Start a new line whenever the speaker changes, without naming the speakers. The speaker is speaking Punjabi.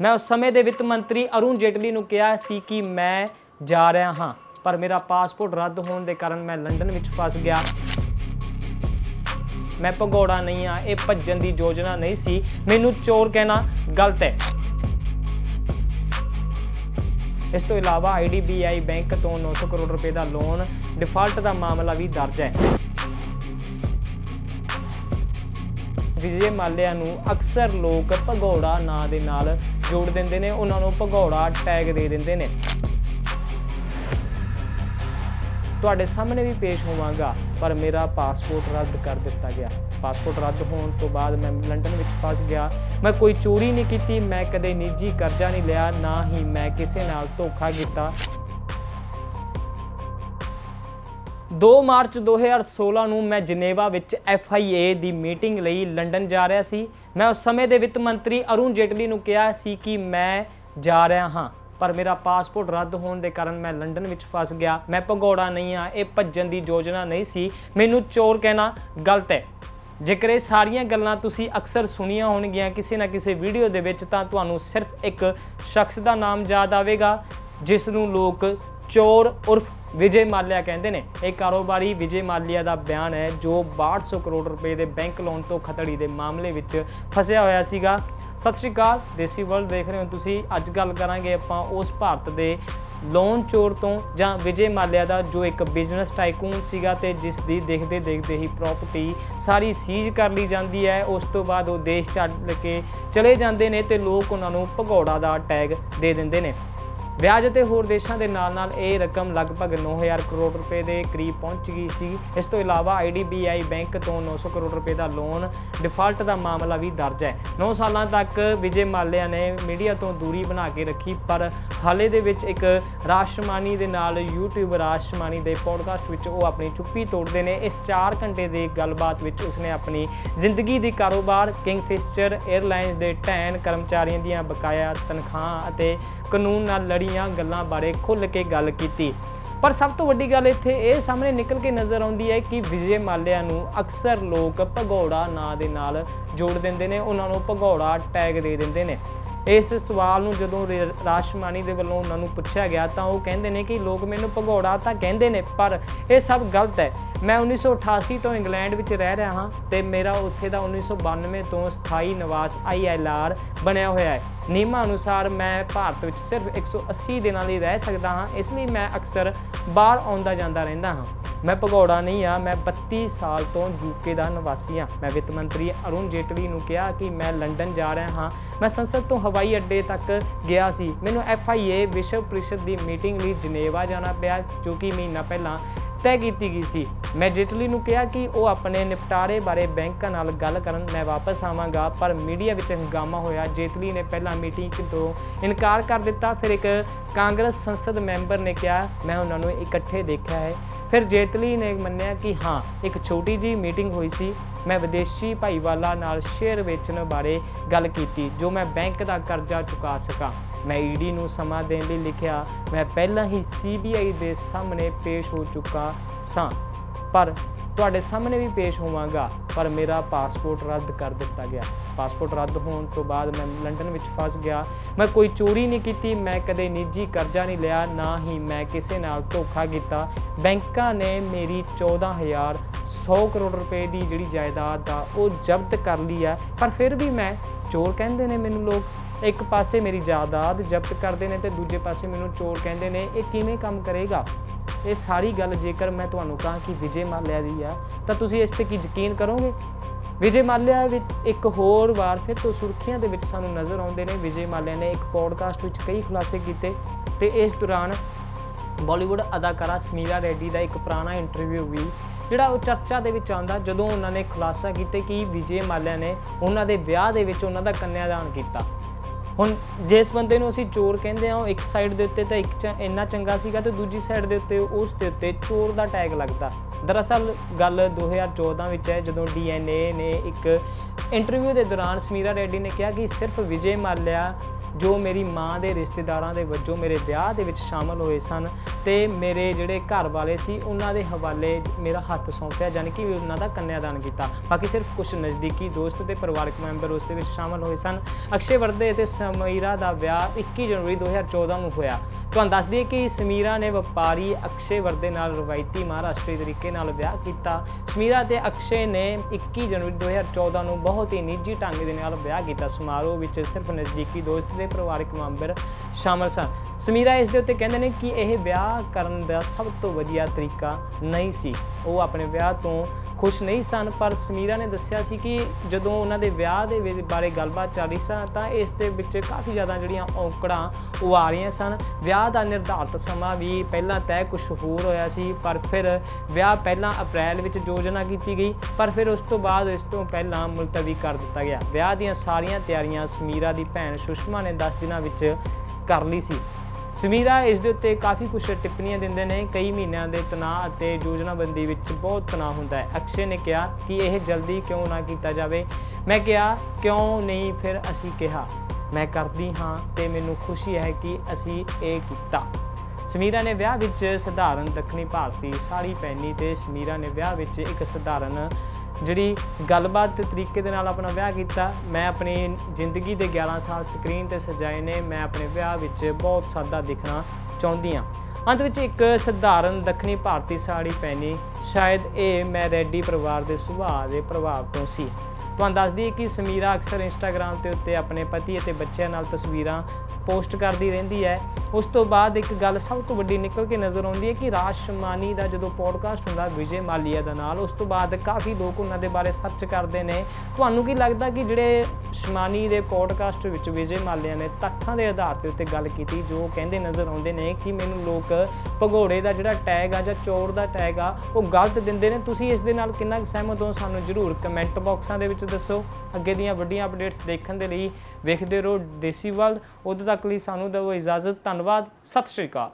ਮੈਂ ਉਸ ਸਮੇਂ ਦੇ ਵਿੱਤ ਮੰਤਰੀ ਅਰੁਣ ਜੇਟਲੀ ਨੂੰ ਕਿਹਾ ਸੀ ਕਿ ਮੈਂ ਜਾ ਰਿਹਾ ਹਾਂ, ਪਰ ਮੇਰਾ ਪਾਸਪੋਰਟ ਰੱਦ ਹੋਣ ਦੇ ਕਾਰਨ ਮੈਂ ਲੰਡਨ ਵਿੱਚ ਫਸ ਗਿਆ। ਮੈਂ ਭਗੌੜਾ ਨਹੀਂ ਆ ਇਹ ਭੱਜਣ ਦੀ ਯੋਜਨਾ ਨਹੀਂ ਸੀ। ਮੈਨੂੰ ਚੋਰ ਕਹਿਣਾ ਗਲਤ ਹੈ। ਇਸ ਤੋਂ ਇਲਾਵਾ IDBI ਬੈਂਕ ਤੋਂ 900 ਕਰੋੜ ਰੁਪਏ ਦਾ ਲੋਨ, ਡਿਫਾਲਟ ਦਾ ਮਾਮਲਾ ਵੀ ਦਰਜ ਹੈ। ਵਿਜੇ ਮਾਲਿਆ ਨੂੰ ਅਕਸਰ ਲੋਕ ਭਗੌੜਾ ਨਾਂ ਦੇ ਨਾਲ ਜੋੜ ਦਿੰਦੇ ਨੇ, ਉਹਨਾਂ ਨੂੰ ਭਗੌੜਾ ਟੈਗ ਦੇ ਦਿੰਦੇ ਨੇ। ਤੁਹਾਡੇ ਸਾਹਮਣੇ ਵੀ ਪੇਸ਼ ਹੋਵਾਂਗਾ, ਪਰ ਮੇਰਾ ਪਾਸਪੋਰਟ ਰੱਦ ਕਰ ਦਿੱਤਾ ਗਿਆ। ਪਾਸਪੋਰਟ ਰੱਦ ਹੋਣ ਤੋਂ ਬਾਅਦ ਮੈਂ ਲੰਡਨ ਵਿੱਚ ਫਸ ਗਿਆ। ਮੈਂ ਕੋਈ ਚੋਰੀ ਨਹੀਂ ਕੀਤੀ, ਮੈਂ ਕਦੇ ਨਿੱਜੀ ਕਰਜ਼ਾ ਨਹੀਂ ਲਿਆ, ਨਾ ਹੀ ਮੈਂ ਕਿਸੇ ਨਾਲ ਧੋਖਾ ਕੀਤਾ। 2 ਮਾਰਚ 2016 ਨੂੰ ਮੈਂ ਜਨੇਵਾ ਵਿੱਚ FIA ਦੀ ਮੀਟਿੰਗ ਲਈ ਲੰਡਨ ਜਾ ਰਿਹਾ ਸੀ। ਮੈਂ ਉਸ ਸਮੇਂ ਦੇ ਵਿੱਤ ਮੰਤਰੀ ਅਰੁਣ ਜੇਟਲੀ ਨੂੰ ਕਿਹਾ ਸੀ ਕਿ ਮੈਂ ਜਾ ਰਿਹਾ ਹਾਂ, ਪਰ ਮੇਰਾ ਪਾਸਪੋਰਟ ਰੱਦ ਹੋਣ ਦੇ ਕਾਰਨ ਮੈਂ ਲੰਡਨ ਵਿੱਚ ਫਸ ਗਿਆ। ਮੈਂ ਭਗੌੜਾ ਨਹੀਂ ਆ ਇਹ ਭੱਜਣ ਦੀ ਯੋਜਨਾ ਨਹੀਂ ਸੀ। ਮੈਨੂੰ ਚੋਰ ਕਹਿਣਾ ਗਲਤ ਹੈ। ਜੇਕਰ ਇਹ ਸਾਰੀਆਂ ਗੱਲਾਂ ਤੁਸੀਂ ਅਕਸਰ ਸੁਣੀਆਂ ਹੋਣਗੀਆਂ ਕਿਸੇ ਨਾ ਕਿਸੇ ਵੀਡੀਓ ਦੇ ਵਿੱਚ, ਤਾਂ ਤੁਹਾਨੂੰ ਸਿਰਫ ਇੱਕ ਸ਼ਖਸ ਦਾ ਨਾਮ ਯਾਦ ਆਵੇਗਾ, ਜਿਸ ਨੂੰ ਲੋਕ ਚੋਰ ਉਰਫ ਵਿਜੇ ਮਾਲਿਆ ਕਹਿੰਦੇ ਨੇ, ਇਹ ਕਾਰੋਬਾਰੀ ਵਿਜੇ ਮਾਲਿਆ ਦਾ ਬਿਆਨ ਹੈ ਜੋ 6200 ਕਰੋੜ ਰੁਪਏ ਦੇ ਬੈਂਕ ਲੋਨ ਤੋਂ ਖਤੜੀ ਦੇ ਮਾਮਲੇ ਵਿੱਚ ਫਸਿਆ ਹੋਇਆ ਸੀਗਾ। ਸਤਿ ਸ਼੍ਰੀ ਅਕਾਲ, ਦੇਸੀ ਵਰਲਡ ਦੇਖ ਰਹੇ ਹੋ ਤੁਸੀਂ। ਅੱਜ ਗੱਲ ਕਰਾਂਗੇ ਆਪਾਂ ਉਸ ਭਾਰਤ ਦੇ ਲੋਨ ਚੋਰ ਤੋਂ ਜਾਂ ਵਿਜੇ ਮਾਲਿਆ ਦਾ, ਜੋ ਇੱਕ ਬਿਜ਼ਨਸ ਟਾਈਕੂਨ ਸੀਗਾ ਤੇ ਜਿਸ ਦੀ ਦੇਖਦੇ ਦੇਖਦੇ ਹੀ ਪ੍ਰਾਪਰਟੀ ਸਾਰੀ ਸੀਜ਼ ਕਰ ਲਈ ਜਾਂਦੀ ਹੈ। ਉਸ ਤੋਂ ਬਾਅਦ ਉਹ ਦੇਸ਼ ਛੱਡ ਕੇ ਚਲੇ ਜਾਂਦੇ ਨੇ ਤੇ ਲੋਕ ਉਹਨਾਂ ਨੂੰ ਭਗੌੜਾ ਦਾ ਟੈਗ ਦੇ ਦਿੰਦੇ ਨੇ। ਵਿਆਜ ਅਤੇ ਹੋਰ ਦੇਸ਼ਾਂ ਦੇ ਨਾਲ ਨਾਲ ਇਹ ਰਕਮ ਲਗਭਗ 9000 ਕਰੋੜ ਰੁਪਏ ਦੇ ਕਰੀਬ ਪਹੁੰਚ ਗਈ ਸੀ। ਇਸ ਤੋਂ ਇਲਾਵਾ IDBI ਬੈਂਕ ਤੋਂ 900 ਕਰੋੜ ਰੁਪਏ ਦਾ ਲੋਨ ਡਿਫਾਲਟ ਦਾ ਮਾਮਲਾ ਵੀ ਦਰਜ ਹੈ। 9 ਸਾਲਾਂ ਤੱਕ ਵਿਜੇ ਮਾਲਿਆ ਨੇ ਮੀਡੀਆ ਤੋਂ ਦੂਰੀ ਬਣਾ ਕੇ ਰੱਖੀ, ਪਰ ਹਾਲੇ ਦੇ ਵਿੱਚ ਇੱਕ ਰਾਸ਼ਟਰਮਾਨੀ ਦੇ ਨਾਲ YouTube ਰਾਸ਼ਟਰਮਾਨੀ ਦੇ ਪੋਡਕਾਸਟ ਵਿੱਚ ਉਹ ਆਪਣੀ ਚੁੱਪੀ ਤੋੜਦੇ ਨੇ। ਇਸ 4 ਘੰਟੇ ਦੇ ਗੱਲਬਾਤ ਵਿੱਚ ਉਸਨੇ ਆਪਣੀ ਜ਼ਿੰਦਗੀ ਦੀ ਕਾਰੋਬਾਰ, ਕਿੰਗਫਿਸ਼ਰ 에ਅਰਲਾਈਨਸ ਦੇ ਟੈਨ ਕਰਮਚਾਰੀਆਂ ਦੀਆਂ ਬਕਾਇਆ ਤਨਖਾਹਾਂ ਅਤੇ ਕਾਨੂੰਨ ਨਾਲ ਲੜੀ ਲੜੀਆਂ ਗੱਲਾਂ ਬਾਰੇ ਖੁੱਲ੍ਹ ਕੇ ਗੱਲ ਕੀਤੀ। ਪਰ ਸਭ ਤੋਂ ਵੱਡੀ ਗੱਲ ਇੱਥੇ ਇਹ ਸਾਹਮਣੇ ਨਿਕਲ ਕੇ ਨਜ਼ਰ ਆਉਂਦੀ ਹੈ ਕਿ ਵਿਜੇ ਮਾਲਿਆ ਨੂੰ ਅਕਸਰ ਲੋਕ ਭਗੌੜਾ ਨਾਂ ਦੇ ਨਾਲ ਜੋੜ ਦਿੰਦੇ ਨੇ, ਉਹਨਾਂ ਨੂੰ ਭਗੌੜਾ ਟੈਗ ਦੇ ਦਿੰਦੇ ਨੇ। ਇਸ ਸਵਾਲ ਨੂੰ ਜਦੋਂ ਰੇ- ਦੇ ਵੱਲੋਂ ਉਹਨਾਂ ਨੂੰ ਪੁੱਛਿਆ ਗਿਆ ਤਾਂ ਉਹ ਕਹਿੰਦੇ ਨੇ ਕਿ ਲੋਕ ਮੈਨੂੰ ਭਗੌੜਾ ਤਾਂ ਕਹਿੰਦੇ ਨੇ, ਪਰ ਇਹ ਸਭ ਗਲਤ ਹੈ। ਮੈਂ 1988 ਤੋਂ ਇੰਗਲੈਂਡ ਵਿੱਚ ਰਹਿ ਰਿਹਾ ਹਾਂ ਤੇ ਮੇਰਾ ਉੱਥੇ ਦਾ 1992 ਤੋਂ ਸਥਾਈ ਨਿਵਾਸ ILR ਬਣਿਆ ਹੋਇਆ ਹੈ। ਨਿਯਮਾਂ ਅਨੁਸਾਰ ਮੈਂ ਭਾਰਤ ਵਿੱਚ ਸਿਰਫ 180 ਦਿਨਾਂ ਲਈ ਰਹਿ ਸਕਦਾ ਹਾਂ, ਇਸ ਲਈ ਮੈਂ ਅਕਸਰ ਬਾਹਰ ਆਉਂਦਾ ਜਾਂਦਾ ਰਹਿੰਦਾ ਹਾਂ। ਮੈਂ ਭਗੌੜਾ ਨਹੀਂ ਆ ਮੈਂ 32 ਸਾਲ ਤੋਂ ਯੂਕੇ ਦਾ ਨਿਵਾਸੀ ਹਾਂ। ਮੈਂ ਵਿੱਤ ਮੰਤਰੀ ਅਰੁਣ ਜੇਟਲੀ ਨੂੰ ਕਿਹਾ ਕਿ ਮੈਂ ਲੰਡਨ ਜਾ ਰਿਹਾ ਹਾਂ। ਮੈਂ ਸੰਸਦ ਤੋਂ ਹਵਾਈ ਅੱਡੇ ਤੱਕ ਗਿਆ ਸੀ। ਮੈਨੂੰ FIA ਵਿਸ਼ਵ ਪ੍ਰੀਸ਼ਦ ਦੀ ਮੀਟਿੰਗ ਲਈ ਜਨੇਵਾ ਜਾਣਾ ਪਿਆ, ਜੋ ਕਿ ਮਹੀਨਾ ਪਹਿਲਾਂ ਤੈਅ ਕੀਤੀ ਗਈ ਸੀ। ਮੈਂ ਜੇਟਲੀ ਨੂੰ ਕਿਹਾ ਕਿ ਉਹ ਆਪਣੇ ਨਿਪਟਾਰੇ ਬਾਰੇ ਬੈਂਕਾਂ ਨਾਲ ਗੱਲ ਕਰਨ, ਮੈਂ ਵਾਪਸ ਆਵਾਂਗਾ, ਪਰ ਮੀਡੀਆ ਵਿੱਚ ਹੰਗਾਮਾ ਹੋਇਆ। ਜੇਟਲੀ ਨੇ ਪਹਿਲਾਂ ਮੀਟਿੰਗ ਤੋਂ ਇਨਕਾਰ ਕਰ ਦਿੱਤਾ। ਫਿਰ ਇੱਕ ਕਾਂਗਰਸ ਸੰਸਦ ਮੈਂਬਰ ਨੇ ਕਿਹਾ, ਮੈਂ ਉਹਨਾਂ ਨੂੰ ਇਕੱਠੇ ਦੇਖਿਆ ਹੈ। ਫਿਰ ਜੇਤਲੀ ਨੇ ਮੰਨਿਆ ਕਿ ਹਾਂ, ਇੱਕ ਛੋਟੀ ਜੀ ਮੀਟਿੰਗ ਹੋਈ ਸੀ। ਮੈਂ ਵਿਦੇਸ਼ੀ ਭਾਈਵਾਲਾ ਨਾਲ ਸ਼ੇਅਰ ਵੇਚਣ ਬਾਰੇ ਗੱਲ ਕੀਤੀ, ਜੋ ਮੈਂ ਬੈਂਕ ਦਾ ਕਰਜ਼ਾ ਚੁਕਾ ਸਕਾਂ। ਮੈਂ ਈਡੀ ਨੂੰ ਸਮਾਂ ਦੇਣ ਲਈ ਲਿਖਿਆ, ਮੈਂ ਪਹਿਲਾਂ ਹੀ ਸੀਬੀਆਈ ਦੇ ਸਾਹਮਣੇ ਪੇਸ਼ ਹੋ ਚੁੱਕਾ ਸਾਂ। ਪਰ ਤੁਹਾਡੇ ਸਾਹਮਣੇ ਵੀ ਪੇਸ਼ ਹੋਵਾਂਗਾ, ਪਰ ਮੇਰਾ ਪਾਸਪੋਰਟ ਰੱਦ ਕਰ ਦਿੱਤਾ ਗਿਆ। ਪਾਸਪੋਰਟ ਰੱਦ ਹੋਣ ਤੋਂ ਬਾਅਦ ਮੈਂ ਲੰਡਨ ਵਿੱਚ ਫਸ ਗਿਆ। ਮੈਂ ਕੋਈ ਚੋਰੀ ਨਹੀਂ ਕੀਤੀ, ਮੈਂ ਕਦੇ ਨਿੱਜੀ ਕਰਜ਼ਾ ਨਹੀਂ ਲਿਆ, ਨਾ ਹੀ ਮੈਂ ਕਿਸੇ ਨਾਲ ਧੋਖਾ ਕੀਤਾ। ਬੈਂਕਾਂ ਨੇ ਮੇਰੀ 14100 ਕਰੋੜ ਰੁਪਏ ਦੀ ਜਿਹੜੀ ਜਾਇਦਾਦ ਆ, ਉਹ ਜ਼ਬਤ ਕਰ ਲਈ ਆ। ਪਰ ਫਿਰ ਵੀ ਮੈਂ ਚੋਰ ਕਹਿੰਦੇ ਨੇ ਮੈਨੂੰ ਲੋਕ। ਇੱਕ ਪਾਸੇ ਮੇਰੀ ਜਾਇਦਾਦ ਜ਼ਬਤ ਕਰਦੇ ਨੇ ਤੇ ਦੂਜੇ ਪਾਸੇ ਮੈਨੂੰ ਚੋਰ ਕਹਿੰਦੇ ਨੇ, ਇਹ ਕਿਵੇਂ ਕੰਮ ਕਰੇਗਾ? ਇਹ ਸਾਰੀ ਗੱਲ ਜੇਕਰ ਮੈਂ ਤੁਹਾਨੂੰ ਕਹਾਂ ਕਿ ਵਿਜੇ ਮਾਲਿਆ ਦੀ ਆ, ਤਾਂ ਤੁਸੀਂ ਇਸ ਤੇ ਕੀ ਯਕੀਨ ਕਰੋਗੇ? ਵਿਜੇ ਮਾਲਿਆ ਵਿੱਚ ਇੱਕ ਹੋਰ ਵਾਰ ਫਿਰ ਤੋਂ ਸੁਰਖੀਆਂ ਦੇ ਵਿੱਚ ਸਾਨੂੰ ਨਜ਼ਰ ਆਉਂਦੇ ਨੇ। ਵਿਜੇ ਮਾਲਿਆ ਨੇ ਇੱਕ ਪੋਡਕਾਸਟ ਵਿੱਚ ਕਈ ਖੁਲਾਸੇ ਕੀਤੇ ਤੇ ਇਸ ਦੌਰਾਨ ਬਾਲੀਵੁੱਡ ਅਦਾਕਾਰਾ ਸਮੀਰਾ ਰੈਡੀ ਦਾ ਇੱਕ ਪੁਰਾਣਾ ਇੰਟਰਵਿਊ ਵੀ, ਜਿਹੜਾ ਉਹ ਚਰਚਾ ਦੇ ਵਿੱਚ ਆਉਂਦਾ ਜਦੋਂ ਉਹਨਾਂ ਨੇ ਖੁਲਾਸਾ ਕੀਤਾ ਕਿ ਵਿਜੇ ਮਾਲਿਆ ਨੇ ਉਹਨਾਂ ਦੇ ਵਿਆਹ ਦੇ ਵਿੱਚ ਉਹਨਾਂ ਦਾ ਕੰਨਿਆਦਾਨ ਕੀਤਾ। ਹੁਣ ਜਿਸ ਬੰਦੇ ਨੂੰ ਅਸੀਂ ਚੋਰ ਕਹਿੰਦੇ ਆ ਉਹ ਇੱਕ ਸਾਈਡ ਦੇ ਉੱਤੇ ਤਾਂ ਇੱਕ ਚ ਇੰਨਾ ਚੰਗਾ ਸੀਗਾ ਤੇ ਦੂਜੀ ਸਾਈਡ ਦੇ ਉੱਤੇ ਉਸ ਦੇ ਉੱਤੇ ਚੋਰ ਦਾ ਟੈਗ ਲੱਗਦਾ। ਦਰਅਸਲ ਗੱਲ 2014 ਵਿੱਚ ਹੈ, ਜਦੋਂ DNA ਨੇ ਇੱਕ ਇੰਟਰਵਿਊ ਦੇ ਦੌਰਾਨ ਸਮੀਰਾ ਰੈਡੀ ਨੇ ਕਿਹਾ ਕਿ ਸਿਰਫ ਵਿਜੇ ਮਾਲਿਆ ਜੋ ਮੇਰੀ ਮਾਂ ਦੇ ਰਿਸ਼ਤੇਦਾਰਾਂ ਦੇ ਵਜੋਂ ਮੇਰੇ ਵਿਆਹ ਦੇ ਵਿੱਚ ਸ਼ਾਮਲ ਹੋਏ ਸਨ ਤੇ ਮੇਰੇ ਜਿਹੜੇ ਘਰ ਵਾਲੇ ਸੀ, ਉਹਨਾਂ ਦੇ ਹਵਾਲੇ ਮੇਰਾ ਹੱਥ ਸੌਂਪਿਆ ਯਾਨੀ ਕਿ ਉਹਨਾਂ ਦਾ ਕੰਨਿਆਦਾਨ ਕੀਤਾ। ਬਾਕੀ ਸਿਰਫ ਕੁਝ ਨਜ਼ਦੀਕੀ ਦੋਸਤ ਤੇ ਪਰਿਵਾਰਕ ਮੈਂਬਰ ਉਸ ਦੇ ਵਿੱਚ ਸ਼ਾਮਲ ਹੋਏ ਸਨ। ਅਕਸ਼ੇ ਵਰਦੇ ਅਤੇ ਸਮੀਰਾ ਦਾ ਵਿਆਹ 21 ਜਨਵਰੀ 2014 ਨੂੰ ਹੋਇਆ। ਤੁਹਾਨੂੰ ਦੱਸ ਦਈਏ ਕਿ ਸਮੀਰਾ ਨੇ ਵਪਾਰੀ ਅਕਸ਼ੇ ਵਰਦੇ ਨਾਲ ਰਵਾਇਤੀ ਮਹਾਰਾਸ਼ਟਰੀ ਤਰੀਕੇ ਨਾਲ ਵਿਆਹ ਕੀਤਾ। ਸਮੀਰਾ ਤੇ ਅਕਸ਼ੇ ਨੇ 21 ਜਨਵਰੀ 2014 ਨੂੰ ਬਹੁਤ ਹੀ ਨਿੱਜੀ ਢੰਗ ਦੇ ਨਾਲ ਵਿਆਹ ਕੀਤਾ। ਸਮਾਰੋਹ ਵਿੱਚ ਸਿਰਫ ਨਜ਼ਦੀਕੀ ਦੋਸਤ ਤੇ ਪਰਿਵਾਰਕ ਮੈਂਬਰ ਸ਼ਾਮਲ ਸਨ। ਸਮੀਰਾ ਇਸ ਦੇ ਉੱਤੇ ਕਹਿੰਦੇ ਨੇ ਕਿ ਇਹ ਵਿਆਹ ਕਰਨ ਦਾ ਸਭ ਤੋਂ ਵਧੀਆ ਤਰੀਕਾ ਨਹੀਂ ਸੀ। ਉਹ ਆਪਣੇ ਵਿਆਹ ਤੋਂ ਖੁਸ਼ ਨਹੀਂ ਸਨ, ਪਰ ਸਮੀਰਾ ਨੇ ਦੱਸਿਆ ਸੀ ਕਿ ਜਦੋਂ ਉਹਨਾਂ ਦੇ ਵਿਆਹ ਦੇ ਵਿੱਚ ਬਾਰੇ ਗੱਲਬਾਤ ਚੱਲ ਰਹੀ ਸੀ, ਤਾਂ ਇਸ ਦੇ ਵਿੱਚ ਕਾਫੀ ਜ਼ਿਆਦਾ ਜਿਹੜੀਆਂ ਔਕੜਾਂ ਉਹ ਆ ਰਹੀਆਂ ਸਨ। ਵਿਆਹ ਦਾ ਨਿਰਧਾਰਤ ਸਮਾਂ ਵੀ ਪਹਿਲਾਂ ਤੈਅ ਕੁਝ ਹੋਰ ਹੋਇਆ ਸੀ, ਪਰ ਫਿਰ ਵਿਆਹ ਪਹਿਲਾਂ ਅਪ੍ਰੈਲ ਵਿੱਚ ਯੋਜਨਾ ਕੀਤੀ ਗਈ, ਪਰ ਫਿਰ ਉਸ ਤੋਂ ਬਾਅਦ ਇਸ ਤੋਂ ਪਹਿਲਾਂ ਮੁਲਤਵੀ ਕਰ ਦਿੱਤਾ ਗਿਆ। ਵਿਆਹ ਦੀਆਂ ਸਾਰੀਆਂ ਤਿਆਰੀਆਂ ਸਮੀਰਾ ਦੀ ਭੈਣ ਸੁਸ਼ਮਾ ਨੇ 10 ਦਿਨਾਂ ਵਿੱਚ ਕਰ ਲਈ ਸੀ। ਸਮੀਰਾ ਇਸ ਦੇ ਉੱਤੇ ਕਾਫੀ ਕੁਝ ਟਿੱਪਣੀਆਂ ਦਿੰਦੇ ਨੇ। ਕਈ ਮਹੀਨਿਆਂ ਦੇ ਤਣਾਅ ਅਤੇ ਯੋਜਨਾਬੰਦੀ ਵਿੱਚ ਬਹੁਤ ਤਣਾਅ ਹੁੰਦਾ ਹੈ। ਅਕਸ਼ੇ ਨੇ ਕਿਹਾ ਕਿ ਇਹ ਜਲਦੀ ਕਿਉਂ ਨਾ ਕੀਤਾ ਜਾਵੇ। ਮੈਂ ਕਿਹਾ, ਕਿਉਂ ਨਹੀਂ? ਫਿਰ ਅਸੀਂ ਕਿਹਾ, ਮੈਂ ਕਰਦੀ ਹਾਂ ਤੇ ਮੈਨੂੰ ਖੁਸ਼ੀ ਹੈ ਕਿ ਅਸੀਂ ਇਹ ਕੀਤਾ। ਸਮੀਰਾ ਨੇ ਵਿਆਹ ਵਿੱਚ ਸਧਾਰਨ ਦੱਖਣੀ ਭਾਰਤੀ ਸਾੜੀ ਪਹਿਨੀ ਤੇ ਸਮੀਰਾ ਨੇ ਵਿਆਹ ਵਿੱਚ ਇੱਕ ਸਧਾਰਨ ਜਿਹੜੀ ਗੱਲਬਾਤ ਦੇ ਤਰੀਕੇ ਦੇ ਨਾਲ ਆਪਣਾ ਵਿਆਹ ਕੀਤਾ, ਮੈਂ ਆਪਣੀ ਜ਼ਿੰਦਗੀ ਦੇ 11 ਸਾਲ ਸਕਰੀਨ ਤੇ ਸਜਾਏ ਨੇ, ਮੈਂ ਆਪਣੇ ਵਿਆਹ ਵਿੱਚ ਬਹੁਤ ਸਾਦਾ ਦਿਖਣਾ ਚਾਹੁੰਦੀ ਹਾਂ। ਅੰਤ ਵਿੱਚ ਇੱਕ ਸਧਾਰਨ ਦੱਖਣੀ ਭਾਰਤੀ ਸਾੜੀ ਪਹਿਨੀ, ਸ਼ਾਇਦ ਇਹ ਮੈਂ ਰੈਡੀ ਪਰਿਵਾਰ ਦੇ ਸੁਭਾਅ ਦੇ ਪ੍ਰਭਾਵ ਤੋਂ ਸੀ। ਤੁਹਾਨੂੰ ਦੱਸਦੀ ਦਈਏ ਕਿ ਸਮੀਰਾ ਅਕਸਰ ਇੰਸਟਾਗ੍ਰam ਤੇ ਉੱਤੇ ਆਪਣੇ ਪਤੀ ਅਤੇ ਬੱਚਿਆਂ ਨਾਲ ਤਸਵੀਰਾਂ ਪੋਸਟ ਕਰਦੀ ਰਹਿੰਦੀ ਹੈ। ਉਸ ਤੋਂ ਬਾਅਦ ਇੱਕ ਗੱਲ ਸਭ ਤੋਂ ਵੱਡੀ ਨਿਕਲ ਕੇ ਨਜ਼ਰ ਆਉਂਦੀ ਹੈ ਕਿ ਰਾਜ ਸ਼ਮਾਨੀ ਦਾ ਜਦੋਂ ਪੋਡਕਾਸਟ ਹੁੰਦਾ, ਵਿਜੇ ਮਾਲੀਆ ਦਾ ਨਾਲ, ਉਸ ਤੋਂ ਬਾਅਦ ਕਾਫੀ ਲੋਕ ਉਹਨਾਂ ਦੇ ਬਾਰੇ ਸਰਚ ਕਰਦੇ ਨੇ। ਤੁਹਾਨੂੰ ਕੀ ਲੱਗਦਾ ਕਿ ਜਿਹੜੇ ਸ਼ਮਾਨੀ ਦੇ ਪੋਡਕਾਸਟ ਵਿੱਚ ਵਿਜੇ ਮਾਲੀਆ ਨੇ ਤੱਥਾਂ ਦੇ ਆਧਾਰ ਤੇ ਉੱਤੇ ਗੱਲ ਕੀਤੀ, ਜੋ ਕਹਿੰਦੇ ਨਜ਼ਰ ਆਉਂਦੇ ਨੇ ਕਿ ਮੈਨੂੰ ਲੋਕ ਭਗੌੜੇ ਦਾ ਜਿਹੜਾ ਟੈਗ ਆ ਜਾਂ ਚੋਰ ਦਾ ਟੈਗ ਆ, ਉਹ ਗਲਤ ਦਿੰਦੇ ਨੇ? ਤੁਸੀਂ ਇਸ ਦੇ ਨਾਲ ਕਿੰਨਾ ਕੁ ਸਹਿਮਤ ਹੋ? ਸਾਨੂੰ ਜਰੂਰ ਕਮੈਂਟ ਬਾਕਸਾਂ ਦੇ ਵਿੱਚ ਦੱਸੋ। ਅੱਗੇ ਦੀਆਂ ਵੱਡੀਆਂ ਅਪਡੇਟਸ ਦੇਖਣ ਦੇ ਲਈ ਵੇਖਦੇ ਰਹੋ। ਦੇਸੀ ਵਰਲਡ ਉਦੋਂ ਤੱਕ ਲਈ ਸਾਨੂੰ ਦਿਓ ਇਜਾਜ਼ਤ ਧੰਨਵਾਦ ਸਤਿ ਸ਼੍ਰੀ ਅਕਾਲ।